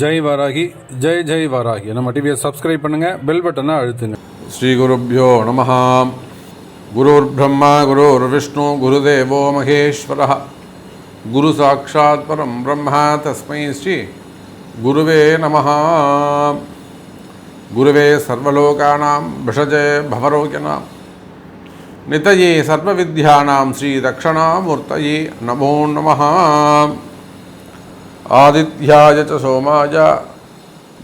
ஜெய் வராகி ஜெய் ஜெய் வராகி. நம்ம டிவியை சப்ஸ்கிரைப் பண்ணுங்கள் பெல் பட்டனை அழுத்துங்க. ஸ்ரீ குருப்யோ நமஹா. குருர் பிரம்மா குருர் விஷ்ணு குருதேவோ மகேஸ்வர. குரு சாட்சாத் பரம் பிரம்மா தஸ்மை ஸ்ரீ குருவே நமஹா. குருவே சர்வலோகானாம் விஷஜே பவரோகியனாம் நிதயே சர்வவித்யானாம் ஸ்ரீ தக்ஷணாமூர்த்தயே நமோ நமஹா. ஆதித்யாய சோமாய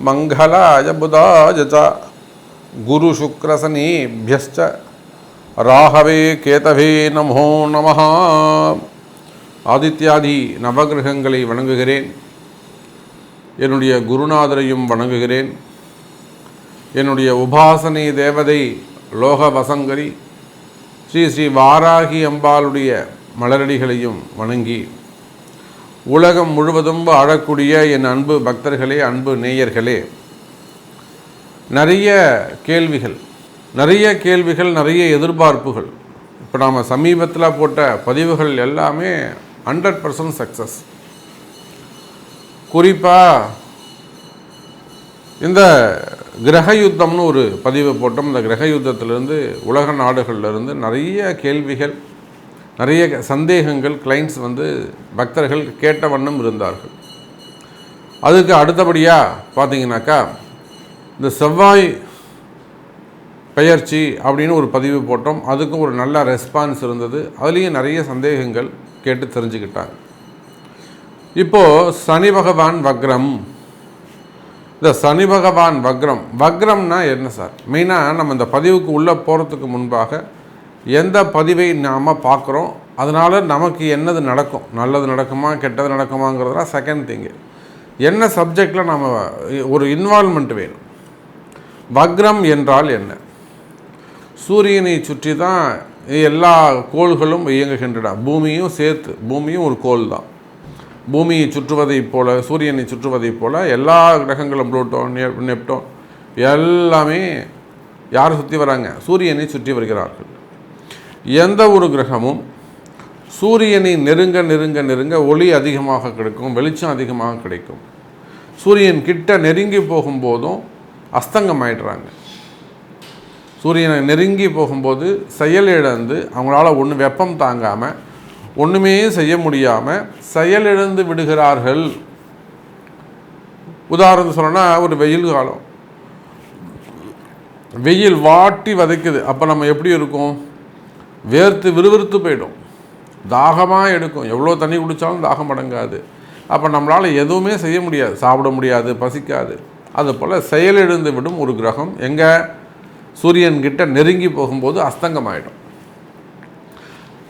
மங்களாய புதாய ச குரு சுக்கரசனேபியஸ்ச ராகவே கேதவே நமோ நம ஆதித்யாதி நவகிரகங்களை வணங்குகிறேன். என்னுடைய குருநாதரையும் வணங்குகிறேன். என்னுடைய உபாசனை தேவதை லோக வசங்கரி ஸ்ரீ ஸ்ரீ வாராகி அம்பாளுடைய மலரடிகளையும் வணங்கி உலகம் முழுவதும் வாழக்கூடிய என் அன்பு பக்தர்களே அன்பு நேயர்களே நிறைய கேள்விகள் நிறைய கேள்விகள் நிறைய எதிர்பார்ப்புகள். இப்போ நாம் சமீபத்தில் போட்ட பதிவுகள் எல்லாமே ஹண்ட்ரட் பர்சன்ட் சக்ஸஸ் குறிப்பாக இந்த கிரக யுத்தம்னு ஒரு பதிவு போட்டோம். இந்த கிரக யுத்தத்திலிருந்து உலக நாடுகளிலிருந்து நிறைய கேள்விகள் நிறைய சந்தேகங்கள் கிளைண்ட்ஸ் வந்து பக்தர்கள் கேட்ட வண்ணம் இருந்தார்கள். அதுக்கு அடுத்தபடியாக பார்த்தீங்கன்னாக்கா இந்த செவ்வாய் பெயர்ச்சி அப்படின்னு ஒரு பதிவு போட்டோம். அதுக்கும் ஒரு நல்ல ரெஸ்பான்ஸ் இருந்தது. அதுலேயும் நிறைய சந்தேகங்கள் கேட்டு தெரிஞ்சுக்கிட்டாங்க. இப்போது சனி பகவான் வக்ரம். இந்த சனி பகவான் வக்ரம். வக்ரம்னா என்ன சார்? மெயினாக நம்ம இந்த பதிவுக்கு உள்ளே போகிறதுக்கு முன்பாக எந்த பதிவை நாம் பார்க்குறோம் அதனால் நமக்கு என்னது நடக்கும் நல்லது நடக்குமா கெட்டது நடக்குமாங்கிறதுலாம் செகண்ட் திங்கு என்ன சப்ஜெக்டில் நம்ம ஒரு இன்வால்மெண்ட் வேணும்? வக்ரம் என்றால் என்ன? சூரியனை சுற்றி தான் எல்லா கோள்களும் இயங்குகின்றன. பூமியும் சேர்த்து பூமியும் ஒரு கோள் தான். பூமியை சுற்றுவதைப் போல் சூரியனை சுற்றுவதைப் போல் எல்லா கிரகங்களும் புளூட்டோன் நெப்- நெப்டோன் எல்லாமே யார் சுற்றி வராங்க? சூரியனை சுற்றி வருகிறார்கள். எந்த ஒரு கிரகமும் சூரியனை நெருங்க நெருங்க நெருங்க ஒளி அதிகமாக கிடைக்கும் வெளிச்சம் அதிகமாக கிடைக்கும். சூரியன் கிட்ட நெருங்கி போகும்போதும் அஸ்தங்கம் ஆயிடுறாங்க சூரியனை நெருங்கி போகும்போது செயலிழந்து அவங்களால ஒன்று வெப்பம் தாங்காமல் ஒன்றுமே செய்ய முடியாமல் செயலிழந்து விடுகிறார்கள். உதாரணம் சொல்லணும்னா ஒரு வெயில் காலம். வெயில் வாட்டி வதைக்குது. அப்போ நம்ம எப்படி இருக்கும்? வேர்த்து விறுவிறுத்து போயிடும். தாகமாக எடுக்கும். எவ்வளோ தண்ணி குடித்தாலும் தாகம் அடங்காது. அப்போ நம்மளால் எதுவுமே செய்ய முடியாது. சாப்பிட முடியாது பசிக்காது. அதுபோல் செயலிழந்து விடும் ஒரு கிரகம். எங்கே? சூரியன்கிட்ட நெருங்கி போகும்போது அஸ்தங்கமாயிடும்.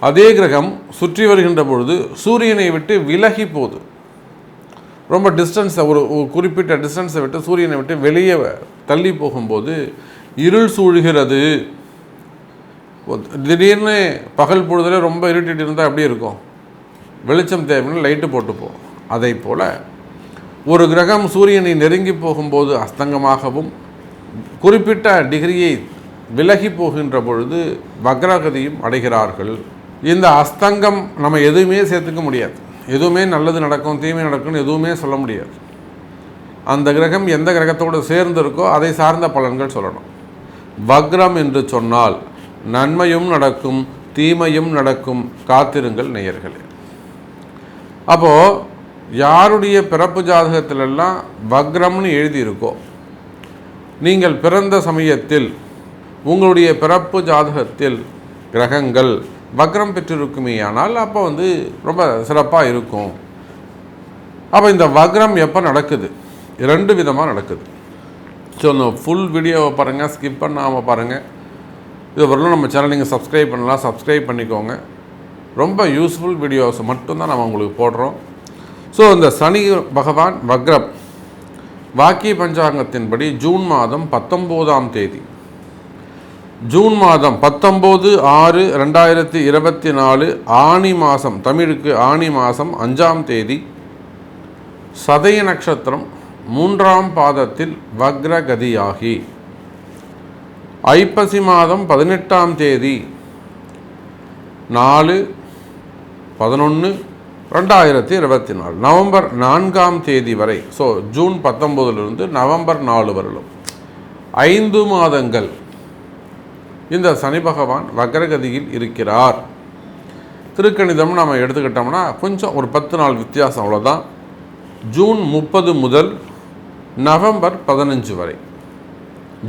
அதே கிரகம் சுற்றி வருகின்ற பொழுது சூரியனை விட்டு விலகி போகுது. ரொம்ப டிஸ்டன்ஸை ஒரு ஒரு குறிப்பிட்ட டிஸ்டன்ஸை விட்டு சூரியனை விட்டு வெளியே தள்ளி போகும்போது இருள் சூழ்கிறது. திடீர்னு பகல் பொழுதுல ரொம்ப இருட்டிட்டு இருந்தால் எப்படி இருக்கும்? வெளிச்சம் தேவைன்னு லைட்டு போட்டுப்போம். அதை போல் ஒரு கிரகம் சூரியனை நெருங்கி போகும்போது அஸ்தங்கமாகவும் குறிப்பிட்ட டிகிரியை விலகி போகின்ற பொழுது வக்ரகதியும் அடைகிறார்கள். இந்த அஸ்தங்கம் நம்ம எதுவுமே சேர்த்துக்க முடியாது. எதுவுமே நல்லது நடக்கும் தீமை நடக்கும்னு எதுவுமே சொல்ல முடியாது. அந்த கிரகம் எந்த கிரகத்தோடு சேர்ந்து இருக்கோ அதை சார்ந்த பலன்கள் சொல்லணும். வக்ரம் என்று சொன்னால் நன்மையும் நடக்கும் தீமையும் நடக்கும். காத்திருங்கள் நேயர்களே. அப்போது யாருடைய பிறப்பு ஜாதகத்திலெல்லாம் வக்ரம்னு எழுதியிருக்கோ நீங்கள் பிறந்த சமயத்தில் உங்களுடைய பிறப்பு ஜாதகத்தில் கிரகங்கள் வக்ரம் பெற்றிருக்குமே ஆனால் அப்போ வந்து ரொம்ப சிறப்பாக இருக்கும். அப்போ இந்த வக்ரம் எப்போ நடக்குது? ரெண்டு விதமாக நடக்குது. ஸோ இந்த ஃபுல் வீடியோவை பாருங்கள் ஸ்கிப் பண்ணாமல் பாருங்கள் இது வரலும் நம்ம சேனல் நீங்கள் சப்ஸ்கிரைப் பண்ணலாம் சப்ஸ்கிரைப் பண்ணிக்கோங்க. ரொம்ப யூஸ்ஃபுல் வீடியோஸ் மட்டும்தான் நம்ம உங்களுக்கு போடுறோம். ஸோ இந்த சனி பகவான் வக்ரம் வாக்கிய பஞ்சாங்கத்தின்படி ஜூன் மாதம் பத்தொம்போதாம் தேதி. ஜூன் மாதம் பத்தொம்போது ஆறு ரெண்டாயிரத்தி இருபத்தி நாலு ஆனி மாதம் தமிழுக்கு ஆனி மாதம் அஞ்சாம் தேதி. சதய நட்சத்திரம் மூன்றாம் பாதத்தில் வக்ரகதியாகி. ஐப்பசி மாதம் பதினெட்டாம் தேதி நாலு பதினொன்று ரெண்டாயிரத்தி இருபத்தி நாலு. நவம்பர் நான்காம் தேதி வரை ஸோ ஜூன் பத்தொம்போதுலேருந்து நவம்பர் நாலு வரலும். ஐந்து மாதங்கள். இந்த சனி பகவான் வக்ரகதியில் இருக்கிறார். திருக்கணிதம் நம்ம எடுத்துக்கிட்டோம்னா கொஞ்சம் ஒரு பத்து நாள் வித்தியாசம் அவ்வளோதான் ஜூன் முப்பது முதல் நவம்பர் பதினஞ்சு வரை.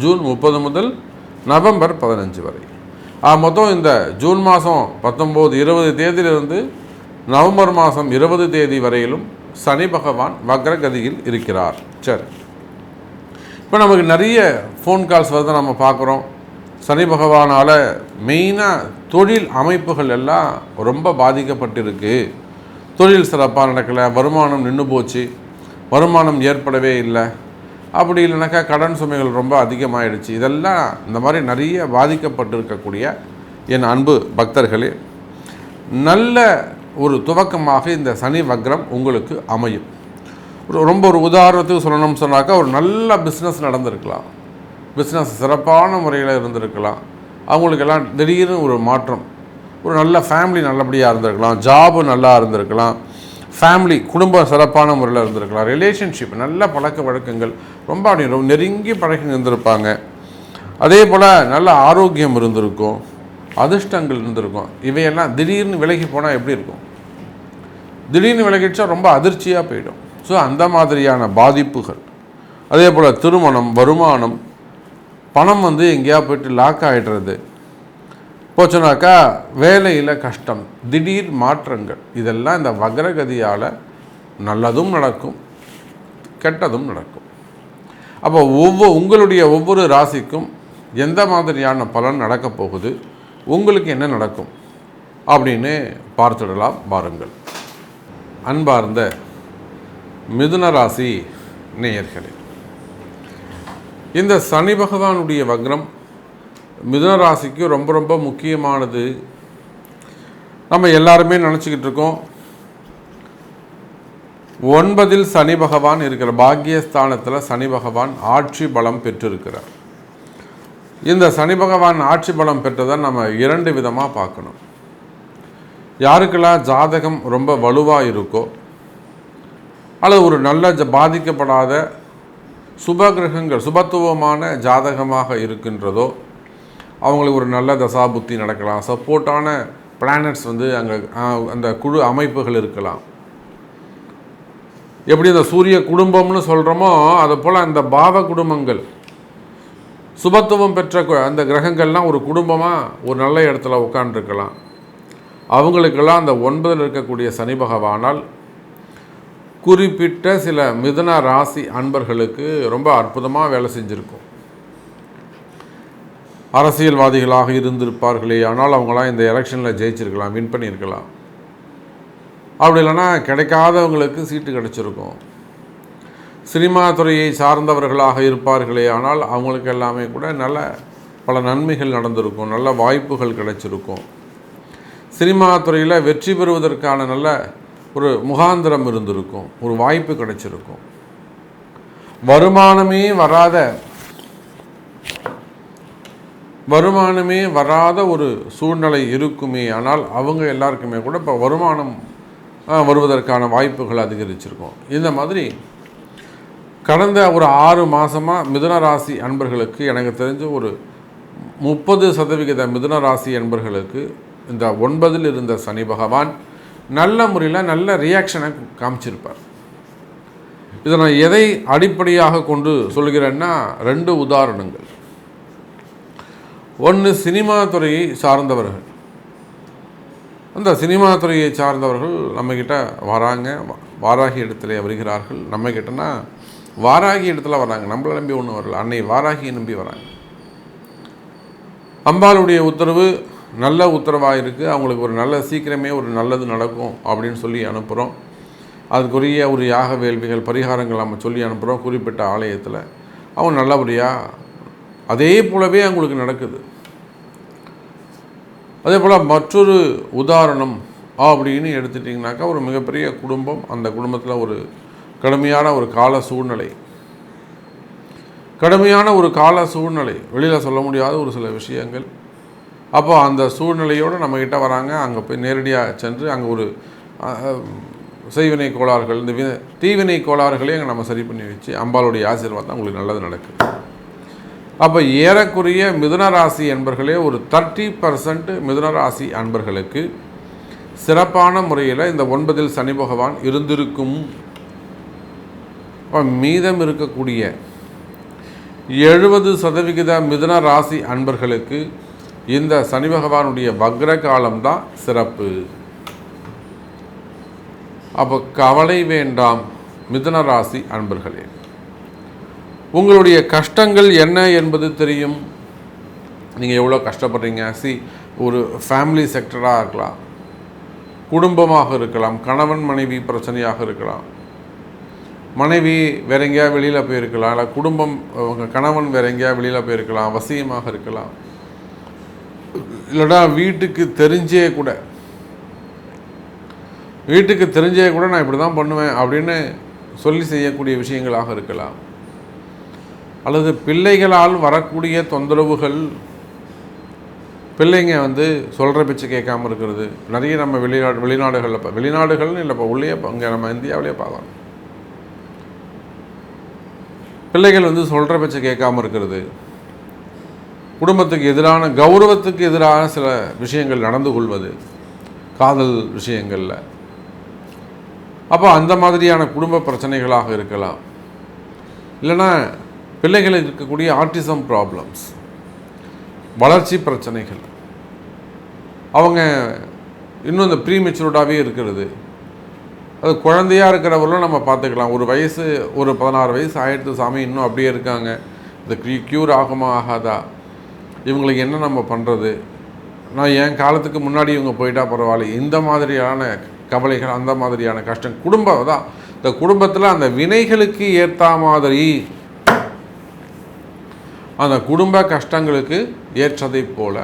ஜூன் முப்பது முதல் நவம்பர் பதினஞ்சு வரை. மொத்தம் இந்த ஜூன் மாதம் பத்தொம்போது இருபது தேதியிலிருந்து நவம்பர் மாதம் இருபது தேதி வரையிலும் சனி பகவான் வக்ரகதியில் இருக்கிறார். சரி. இப்போ நமக்கு நிறைய ஃபோன் கால்ஸ் வருது நம்ம பார்க்குறோம். சனி பகவானால் மெயினாக தொழில் அமைப்புகள் எல்லாம் ரொம்ப பாதிக்கப்பட்டிருக்கு. தொழில் சிறப்பாக நடக்கலை வருமானம் நின்று போச்சு. வருமானம் ஏற்படவே இல்லை. அப்படி இல்லைனாக்கா கடன் சுமைகள் ரொம்ப அதிகமாகிடுச்சு இதெல்லாம் இந்த மாதிரி நிறைய பாதிக்கப்பட்டிருக்கக்கூடிய என் அன்பு பக்தர்களே நல்ல ஒரு துவக்கமாக இந்த சனி வக்ரம் உங்களுக்கு அமையும். ஒரு ரொம்ப ஒரு உதாரணத்துக்கு சொல்லணும்னு சொன்னாக்கா ஒரு நல்ல பிஸ்னஸ் நடந்திருக்கலாம். பிஸ்னஸ் சிறப்பான முறையில் இருந்திருக்கலாம். அவங்களுக்கெல்லாம் திடீர்னு ஒரு மாற்றம். ஒரு நல்ல ஃபேமிலி நல்லபடியாக இருந்திருக்கலாம். ஜாபு நல்லா இருந்திருக்கலாம். ஃபேமிலி குடும்பம் சிறப்பான முறையில் இருந்திருக்கலாம். ரிலேஷன்ஷிப் நல்ல பழக்க வழக்கங்கள் ரொம்ப அப்படி ரொம்ப நெருங்கி பழகி இருந்திருப்பாங்க. அதே போல் நல்ல ஆரோக்கியம் இருந்திருக்கும். அதிர்ஷ்டங்கள் இருந்திருக்கும். இவையெல்லாம் திடீர்னு விலகி போனால் எப்படி இருக்கும்? திடீர்னு விலகிடுச்சா ரொம்ப அதிர்ச்சியாக போயிடும். ஸோ அந்த மாதிரியான பாதிப்புகள். அதே போல் திருமணம் வருமானம் பணம் வந்து எங்கேயா போயிட்டு லாக் ஆகிடுறது போச்சுனாக்கா வேலையில் கஷ்டம் திடீர் மாற்றங்கள். இதெல்லாம் இந்த வக்ரகதியால் நல்லதும் நடக்கும் கெட்டதும் நடக்கும். அப்போ ஒவ்வொரு உங்களுடைய ஒவ்வொரு ராசிக்கும் எந்த மாதிரியான பலன் நடக்கப் போகுது? உங்களுக்கு என்ன நடக்கும்? அப்படின்னு பார்த்துடலாம் பாருங்கள் அன்பார்ந்த மிதுன ராசி நேயர்களே இந்த சனி பகவானுடைய வக்ரம் மிதுன ராசிக்கு ரொம்ப ரொம்ப முக்கியமானது. நம்ம எல்லாருமே நினச்சிக்கிட்டு இருக்கோம் ஒன்பதில் சனி பகவான் இருக்கிற பாக்கியஸ்தானத்தில் சனி பகவான் ஆட்சி பலம் பெற்றிருக்கிறார். இந்த சனி பகவான் ஆட்சி பலம் பெற்றதை நம்ம இரண்டு விதமாக பார்க்கணும். யாருக்கெல்லாம் ஜாதகம் ரொம்ப வலுவாக இருக்கோ அல்லது ஒரு நல்ல ஜ- பாதிக்கப்படாத சுப கிரகங்கள் சுபத்துவமான ஜாதகமாக இருக்கின்றதோ அவங்களுக்கு ஒரு நல்ல தசாபுத்தி நடக்கலாம். சப்போர்ட்டான பிளானட்ஸ் வந்து அங்கே அந்த குழு அமைப்புகள் இருக்கலாம். எப்படி இந்த சூரிய குடும்பம்னு சொல்கிறோமோ அதை போல் அந்த பாவ குடும்பங்கள். சுபத்துவம் பெற்ற அந்த கிரகங்கள்லாம் ஒரு குடும்பமாக ஒரு நல்ல இடத்துல உட்காந்துருக்கலாம் அவங்களுக்கெல்லாம் அந்த ஒன்பதில் இருக்கக்கூடிய சனி பகவானால் குறிப்பிட்ட சில மிதுன ராசி அன்பர்களுக்கு ரொம்ப அற்புதமாக வேலை செஞ்சுருக்கும். அரசியல்வாதிகளாக இருந்திருப்பார்களே ஆனால் அவங்களாம் இந்த எலெக்ஷனில் ஜெயிச்சிருக்கலாம் வின் பண்ணியிருக்கலாம். அப்படி இல்லைன்னா கிடைக்காதவங்களுக்கு சீட்டு கிடைச்சிருக்கும். சினிமா துறையை சார்ந்தவர்களாக இருப்பார்களே ஆனால் அவங்களுக்கு எல்லாமே கூட நல்ல பல நன்மைகள் நடந்திருக்கும் நல்ல வாய்ப்புகள் கிடைச்சிருக்கும். சினிமா துறையில் வெற்றி பெறுவதற்கான நல்ல ஒரு முகாந்திரம் இருந்திருக்கும் ஒரு வாய்ப்பு கிடைச்சிருக்கும். வருமானமே வராத வருமானமே வராத ஒரு சூழ்நிலை இருக்குமே ஆனால் அவங்க எல்லாருக்குமே கூட இப்போ வருமானம் வருவதற்கான வாய்ப்புகள் அதிகரிச்சிருக்கும். இந்த மாதிரி கடந்த ஒரு ஆறு மாதமாக மிதுன ராசி அன்பர்களுக்கு எனக்கு தெரிஞ்ச ஒரு முப்பது சதவிகித மிதுன ராசி அன்பர்களுக்கு இந்த ஒன்பதில் இருந்த சனி பகவான் நல்ல முறையில் நல்ல ரியாக்ஷனை காமிச்சிருப்பார். இதை நான் எதை அடிப்படையாக கொண்டு சொல்கிறேன்னா ரெண்டு உதாரணங்கள். ஒன்று சினிமா துறையை சார்ந்தவர்கள். அந்த சினிமா துறையை சார்ந்தவர்கள் நம்மக்கிட்ட வராங்க. வாராகி இடத்துல வருகிறார்கள். நம்ம கிட்டனா வாராகி இடத்துல வராங்க. நம்மளை நம்பி ஒன்றும் வரல. அன்னை வாராகியை நம்பி வராங்க. அம்பாளுடைய உத்தரவு நல்ல உத்தரவாக இருக்குது அவங்களுக்கு ஒரு நல்ல சீக்கிரமே ஒரு நல்லது நடக்கும் அப்படின்னு சொல்லி அனுப்புகிறோம் அதுக்குரிய ஒரு யாக வேள்விகள் பரிகாரங்கள் நம்ம சொல்லி அனுப்புகிறோம் குறிப்பிட்ட ஆலயத்தில். அவங்க நல்லபடியாக அதே போலவே அவங்களுக்கு நடக்குது. அதே போல் மற்றொரு உதாரணம் அப்படின்னு எடுத்துட்டிங்கனாக்கா ஒரு மிகப்பெரிய குடும்பம் அந்த குடும்பத்தில் ஒரு கடுமையான ஒரு கால சூழ்நிலை. கடுமையான ஒரு கால சூழ்நிலை. வெளியில் சொல்ல முடியாத ஒரு சில விஷயங்கள். அப்போ அந்த சூழ்நிலையோடு நம்மக்கிட்ட வராங்க. அங்கே போய் நேரடியாக சென்று அங்கே ஒரு செய்வினை கோளாறுகள் இந்த வி- தீவினை கோளாறுகளையும் அங்கே நம்ம சரி பண்ணி வச்சு அம்பாளுடைய ஆசீர்வாதம் உங்களுக்கு நல்லது நடக்குது. அப்போ ஏறக்குறைய மிதுனராசி அன்பர்களே ஒரு தேர்ட்டி பர்சன்ட் மிதுனராசி அன்பர்களுக்கு சிறப்பான முறையில் இந்த ஒன்பதில் சனி பகவான் இருந்திருக்கும். மீதம் இருக்கக்கூடிய எழுபது சதவிகித மிதுன ராசி அன்பர்களுக்கு இந்த சனி பகவானுடைய வக்ர காலம்தான் சிறப்பு. அப்போ கவலை வேண்டாம் மிதுன ராசி அன்பர்களே. உங்களுடைய கஷ்டங்கள் என்ன என்பது தெரியும். நீங்கள் எவ்வளோ கஷ்டப்படுறீங்க? சி ஒரு ஃபேமிலி செக்டராக இருக்கலாம். குடும்பமாக இருக்கலாம். கணவன் மனைவி பிரச்சனையாக இருக்கலாம். மனைவி வேற எங்கேயா வெளியில் போயிருக்கலாம். இல்லை குடும்பம் உங்கள் கணவன் வேற எங்கேயா வெளியில் போயிருக்கலாம். அவசியமாக இருக்கலாம். இல்லைடா வீட்டுக்கு தெரிஞ்சே கூட வீட்டுக்கு தெரிஞ்சே கூட நான் இப்படி தான் பண்ணுவேன் அப்படின்னு சொல்லி செய்யக்கூடிய விஷயங்களாக இருக்கலாம். அல்லது பிள்ளைகளால் வரக்கூடிய தொந்தரவுகள் பிள்ளைங்க வந்து சொல்கிற பிச்சு கேட்காம இருக்கிறது. நிறைய நம்ம வெளிநாடு வெளிநாடுகளில் இப்போ வெளிநாடுகள்னு இல்லை இப்போ உள்ளே இங்கே நம்ம இந்தியாவிலே பார்க்கலாம். பிள்ளைகள் வந்து சொல்கிற பிச்சை கேட்காம இருக்கிறது. குடும்பத்துக்கு எதிரான கௌரவத்துக்கு எதிரான சில விஷயங்கள் நடந்து கொள்வது காதல் விஷயங்களில். அப்போ அந்த மாதிரியான குடும்ப பிரச்சனைகளாக இருக்கலாம். இல்லைன்னா பிள்ளைகளுக்கு இருக்கக்கூடிய ஆர்டிசம் ப்ராப்ளம்ஸ் வளர்ச்சி பிரச்சனைகள். அவங்க இன்னும் இந்த ப்ரீமெச்சூர்டாகவே இருக்கிறது. அது குழந்தையாக இருக்கிறவர்களும் நம்ம பார்த்துக்கலாம். ஒரு வயசு ஒரு பதினாறு வயசு ஆயிடுத்து சாமி இன்னும் அப்படியே இருக்காங்க. இந்த க்யூர் ஆகுமா ஆகாதா? இவங்களுக்கு என்ன நம்ம பண்ணுறது நான் என் காலத்துக்கு முன்னாடி இவங்க போயிட்டா பரவாயில்ல. இந்த மாதிரியான கவலைகள் அந்த மாதிரியான கஷ்டம் குடும்பம் தான். இந்த குடும்பத்தில் அந்த வினைகளுக்கு ஏற்ற மாதிரி அந்த குடும்ப கஷ்டங்களுக்கு ஏற்றதைப் போல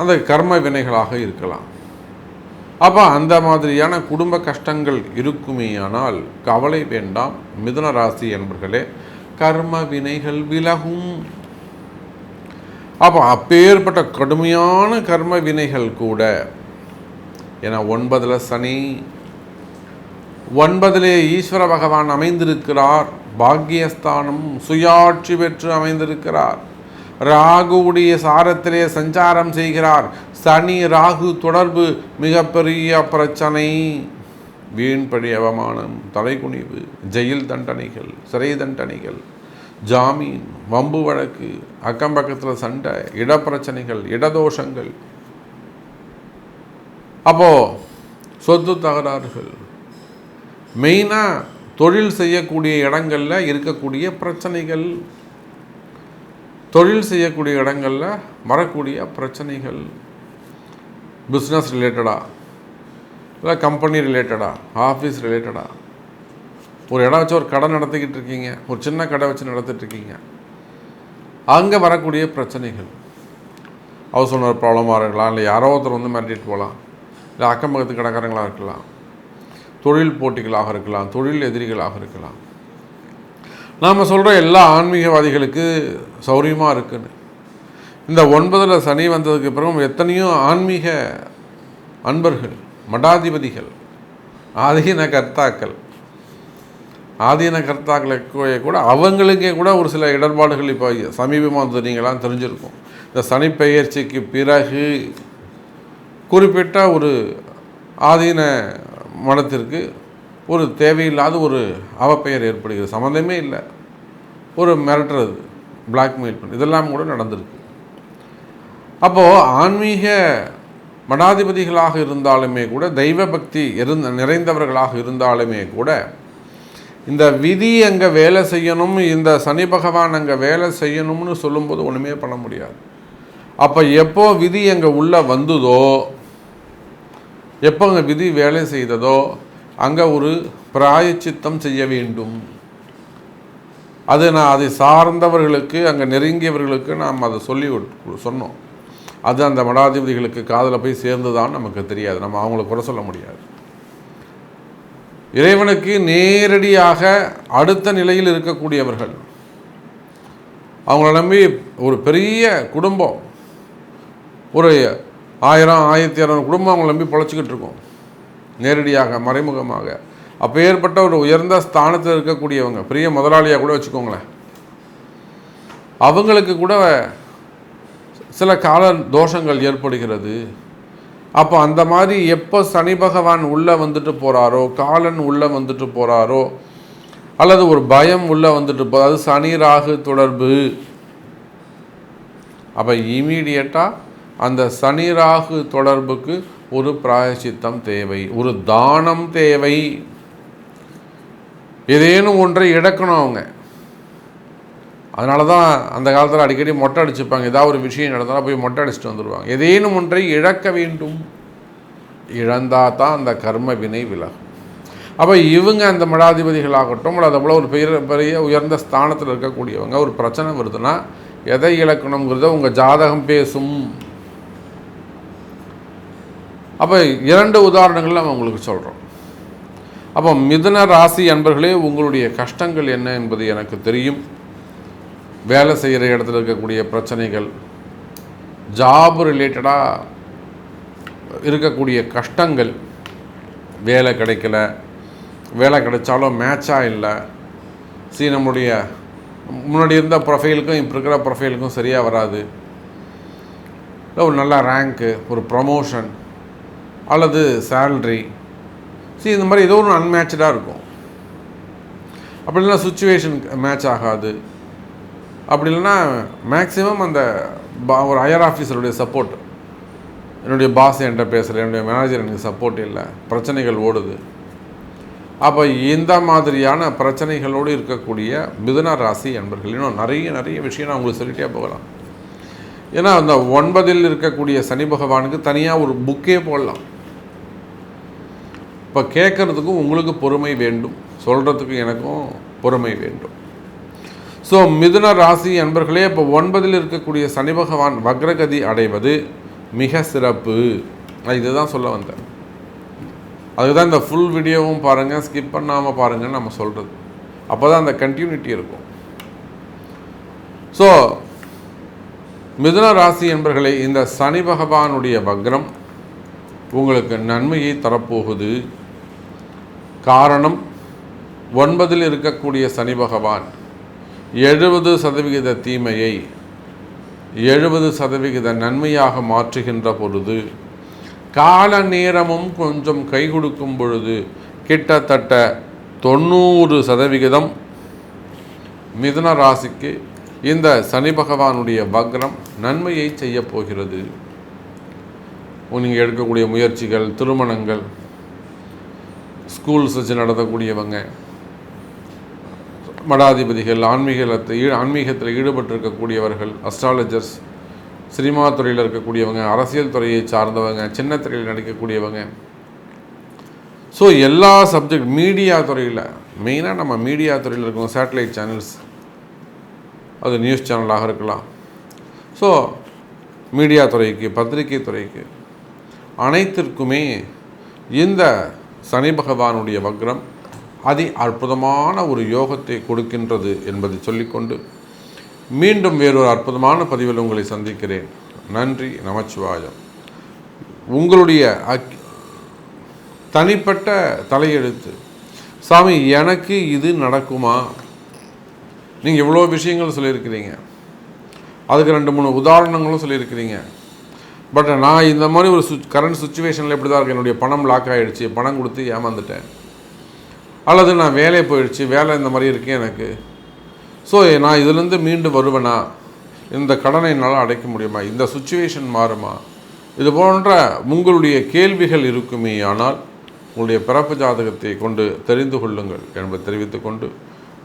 அந்த கர்ம வினைகளாக இருக்கலாம். அப்போ அந்த மாதிரியான குடும்ப கஷ்டங்கள் இருக்குமேயானால் கவலை வேண்டாம். மிதுன ராசி என்பர்களே கர்ம வினைகள் விலகும். அப்போ அப்பேற்பட்ட கடுமையான கர்ம வினைகள் கூட ஏன்னா ஒன்பதில் சனி ஒன்பதிலே ஈஸ்வர பகவான் அமைந்திருக்கிறார். பாக்கியஸ்தானம் சுயாட்சி பெற்று அமைந்திருக்கிறார். ராகுவுடைய சாரத்திலே சஞ்சாரம் செய்கிறார். சனி ராகு தொடர்பு மிகப்பெரிய பிரச்சனை. வீண்படி அவமானம் தலைகுனிவு ஜெயில் தண்டனைகள் சிறை தண்டனைகள் ஜாமீன் வம்பு வழக்கு அக்கம் பக்கத்தில் சண்டை இடப்பிரச்சனைகள் இடதோஷங்கள். அப்போ சொத்து தகராறுகள் மெயினாக தொழில் செய்யக்கூடிய இடங்களில் இருக்கக்கூடிய பிரச்சனைகள். தொழில் செய்யக்கூடிய இடங்களில் வரக்கூடிய பிரச்சனைகள். பிஸ்னஸ் ரிலேட்டடாக இல்லை கம்பெனி ரிலேட்டடாக ஆஃபீஸ் ரிலேட்டடாக ஒரு இடம் வச்சு ஒரு கடை நடத்திக்கிட்டு இருக்கீங்க. ஒரு சின்ன கடை வச்சு நடத்திட்டுருக்கீங்க அங்கே வரக்கூடிய பிரச்சனைகள். ஹவுஸ் ஓனர் ப்ராப்ளமாக இருக்கலாம். இல்லை யாரோ ஒருத்தர் வந்து மிரட்டிட்டு போகலாம். இல்லை அக்கம் பக்கத்து கடைக்காரங்களாக இருக்கலாம். தொழில் போட்டிகளாக இருக்கலாம் தொழில் எதிரிகளாக இருக்கலாம். நாம் சொல்கிற எல்லா ஆன்மீகவாதிகளுக்கு சௌரியமாக இருக்குன்னு. இந்த ஒன்பதில் சனி வந்ததுக்கு பிறகு எத்தனையோ ஆன்மீக அன்பர்கள் மடாதிபதிகள் ஆதீன கர்த்தாக்கள் ஆதீன கர்த்தாக்களை கூட அவங்களுக்கே கூட ஒரு சில இடர்பாடுகள் இப்போ சமீபமாக வந்து நீங்களாம் தெரிஞ்சிருக்கும். இந்த சனிப்பெயர்ச்சிக்கு பிறகு குறிப்பிட்ட ஒரு ஆதீன மடத்திற்கு ஒரு தேவையில்லாத ஒரு அவப்பெயர் ஏற்படுகிறது. சம்மந்தமே இல்லை. ஒரு மிரட்டுறது பிளாக்மெயில் பண்ணி இதெல்லாம் கூட நடந்திருக்கு. அப்போது ஆன்மீக மடாதிபதிகளாக இருந்தாலுமே கூட தெய்வ பக்தி இருந்த நிறைந்தவர்களாக இருந்தாலுமே கூட இந்த விதி அங்கே வேலை செய்யணும் இந்த சனி பகவான் அங்கே வேலை செய்யணும்னு சொல்லும்போது ஒன்றுமே பண்ண முடியாது. அப்போ எப்போ விதி அங்கே உள்ளே வந்ததோ எப்போ அங்கே விதி வேலை செய்ததோ அங்கே ஒரு பிராயச்சித்தம் செய்ய வேண்டும். அது நான் அதை சார்ந்தவர்களுக்கு அங்கே நெருங்கியவர்களுக்கு நாம் அதை சொல்லி சொன்னோம். அது அந்த மடாதிபதிகளுக்கு காதில் போய் சேர்ந்துதான் நமக்கு தெரியாது. நம்ம அவங்கள குறை சொல்ல முடியாது. இறைவனுக்கு நேரடியாக அடுத்த நிலையில் இருக்கக்கூடியவர்கள் அவங்கள நம்பி ஒரு பெரிய குடும்பம் ஒரு ஆயிரம் ஆயிரத்தி இரநூறு குடும்பம் அவங்கள நம்பி பொழைச்சிக்கிட்டு இருக்கோம். நேரடியாக மறைமுகமாக. அப்போ ஏற்பட்ட ஒரு உயர்ந்த ஸ்தானத்தில் இருக்கக்கூடியவங்க பெரிய முதலாளியாக கூட வச்சுக்கோங்களேன். அவங்களுக்கு கூட சில கால தோஷங்கள் ஏற்படுகிறது. அப்போ அந்த மாதிரி எப்போ சனி பகவான் உள்ளே வந்துட்டு போகிறாரோ காலன் உள்ளே வந்துட்டு போகிறாரோ அல்லது ஒரு பயம் உள்ளே வந்துட்டு போ அது சனி ராகு தொடர்பு. அப்போ இமீடியட்டாக அந்த சனி ராகு தொடர்புக்கு ஒரு பிராயசித்தம் தேவை ஒரு தானம் தேவை. ஏதேனும் ஒன்றை இழக்கணும் அவங்க. அதனால தான் அந்த காலத்தில் அடிக்கடி மொட்டை அடிச்சுப்பாங்க. ஏதாவது ஒரு விஷயம் நடந்தாலும் போய் மொட்டை அடிச்சுட்டு வந்துடுவாங்க ஏதேனும் ஒன்றை இழக்க வேண்டும். இழந்தால் தான் அந்த கர்ம வினை விலகும். அப்போ இவங்க அந்த மடாதிபதிகளாகட்டும் அல்லது போல் ஒரு பெரிய பெரிய உயர்ந்த ஸ்தானத்தில் இருக்கக்கூடியவங்க ஒரு பிரச்சனை வருதுன்னா எதை இழக்கணுங்கிறத உங்கள் ஜாதகம் பேசும். அப்போ இரண்டு உதாரணங்கள் நம்ம உங்களுக்கு சொல்கிறோம் அப்போ மிதன ராசி அன்பர்களே உங்களுடைய கஷ்டங்கள் என்ன என்பது எனக்கு தெரியும். வேலை செய்கிற இடத்துல இருக்கக்கூடிய பிரச்சனைகள் ஜாப் ரிலேட்டடாக இருக்கக்கூடிய கஷ்டங்கள் வேலை கிடைக்கல வேலை கிடைச்சாலும் மேட்சாக இல்லை. சி நம்முடைய முன்னாடி இருந்த ப்ரொஃபைலுக்கும் இப்போ இருக்கிற ப்ரொஃபைலுக்கும் சரியாக வராது. இல்லை ஒரு நல்ல ரேங்க்கு ஒரு ப்ரமோஷன் அல்லது சேல்ரி சி இந்த மாதிரி ஏதோ ஒன்று அன்மேட்சாக இருக்கும். அப்படி இல்லைன்னா சுச்சுவேஷன் மேட்ச் ஆகாது. அப்படி இல்லைன்னா மேக்ஸிமம் அந்த பா ஒரு ஹையர் ஆஃபீஸருடைய சப்போர்ட் என்னுடைய பாஸ் என்கிட்ட பேசலை என்னுடைய மேனேஜர் எனக்கு சப்போர்ட் இல்லை. பிரச்சனைகள் ஓடுது. அப்போ இந்த மாதிரியான பிரச்சனைகளோடு இருக்கக்கூடிய மிதுன ராசி என்பர்கள் இன்னும் நிறைய நிறைய விஷயம் நான் உங்களுக்கு சொல்லிகிட்டே போகலாம். ஏன்னா அந்த ஒன்பதில் இருக்கக்கூடிய சனி பகவானுக்கு தனியாக ஒரு புக்கே போடலாம். இப்போ கேட்குறதுக்கும் உங்களுக்கு பொறுமை வேண்டும். சொல்கிறதுக்கும் எனக்கும் பொறுமை வேண்டும். ஸோ மிதுன ராசி அன்பர்களே இப்போ ஒன்பதில் இருக்கக்கூடிய சனி பகவான் வக்ரகதி அடைவது மிக சிறப்பு. நான் இதுதான் சொல்ல வந்தேன். அதுக்கு தான் இந்த ஃபுல் வீடியோவும் பாருங்கள் ஸ்கிப் பண்ணாமல் பாருங்கன்னு நம்ம சொல்கிறது அப்போ தான் அந்த கண்டினியூட்டி இருக்கும். ஸோ மிதுன ராசி என்பர்களே இந்த சனி பகவானுடைய வக்ரம் உங்களுக்கு நன்மையை தரப்போகுது. காரணம் ஒன்பதில் இருக்கக்கூடிய சனி பகவான். எழுபது சதவிகித தீமையை எழுபது சதவிகித நன்மையாக மாற்றுகின்ற பொழுது கால நேரமும் கொஞ்சம் கை கொடுக்கும் பொழுது கிட்டத்தட்ட தொண்ணூறு சதவிகிதம் மிதுன ராசிக்கு இந்த சனி பகவானுடைய வக்ரம் நன்மையை செய்ய போகிறது. நீங்கள் எடுக்கக்கூடிய முயற்சிகள் திருமணங்கள் ஸ்கூல்ஸ் வச்சு நடத்தக்கூடியவங்க. மடாதிபதிகள் ஆன்மீகத்தை ஆன்மீகத்தில் ஈடுபட்டிருக்கக்கூடியவர்கள் அஸ்ட்ராலஜர்ஸ் சினிமா துறையில் இருக்கக்கூடியவங்க அரசியல் துறையை சார்ந்தவங்க சின்ன துறையில் நடிக்கக்கூடியவங்க. ஸோ எல்லா சப்ஜெக்ட் மீடியா துறையில் மெயினாக நம்ம மீடியா துறையில் இருக்கோம் சேட்டலைட் சேனல்ஸ் அது நியூஸ் சேனலாக இருக்கலாம். ஸோ மீடியா துறைக்கு பத்திரிகை துறைக்கு அனைத்திற்குமே இந்த சனி பகவானுடைய வக்ரம் அதி அற்புதமான ஒரு யோகத்தை கொடுக்கின்றது என்பதை சொல்லிக்கொண்டு மீண்டும் வேறொரு அற்புதமான பதிவில் உங்களை சந்திக்கிறேன். நன்றி நமச்சிவாயம். உங்களுடைய அக் தனிப்பட்ட தலையெழுத்து. சாமி எனக்கு இது நடக்குமா? நீங்கள் இவ்வளோ விஷயங்கள் சொல்லியிருக்கிறீங்க. அதுக்கு ரெண்டு மூணு உதாரணங்களும் சொல்லியிருக்கிறீங்க. பட் நான் இந்த மாதிரி ஒரு சுச் கரண்ட் சுச்சுவேஷனில் இப்படி தான் இருக்கேன். என்னுடைய பணம் லாக் ஆகிடுச்சு பணம் கொடுத்து ஏமாந்துட்டேன். அல்லது நான் வேலையை போயிடுச்சு. வேலை இந்த மாதிரி இருக்கேன் எனக்கு. ஸோ நான் இதுலேருந்து மீண்டு வருவேனா? இந்த கடனை என்னால் அடைக்க முடியுமா? இந்த சுச்சுவேஷன் மாறுமா? இது போன்ற உங்களுடைய கேள்விகள் இருக்குமே ஆனால் உங்களுடைய பிறப்பு ஜாதகத்தை கொண்டு தெரிந்து கொள்ளுங்கள் என்பதை தெரிவித்துக்கொண்டு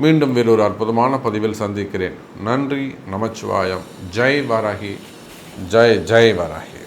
மீண்டும் வேறொரு அற்புதமான பதிவில் சந்திக்கிறேன். நன்றி. நமச்சிவாயம். ஜெய் வாராகி. ஜெய் ஜெய் வாராகி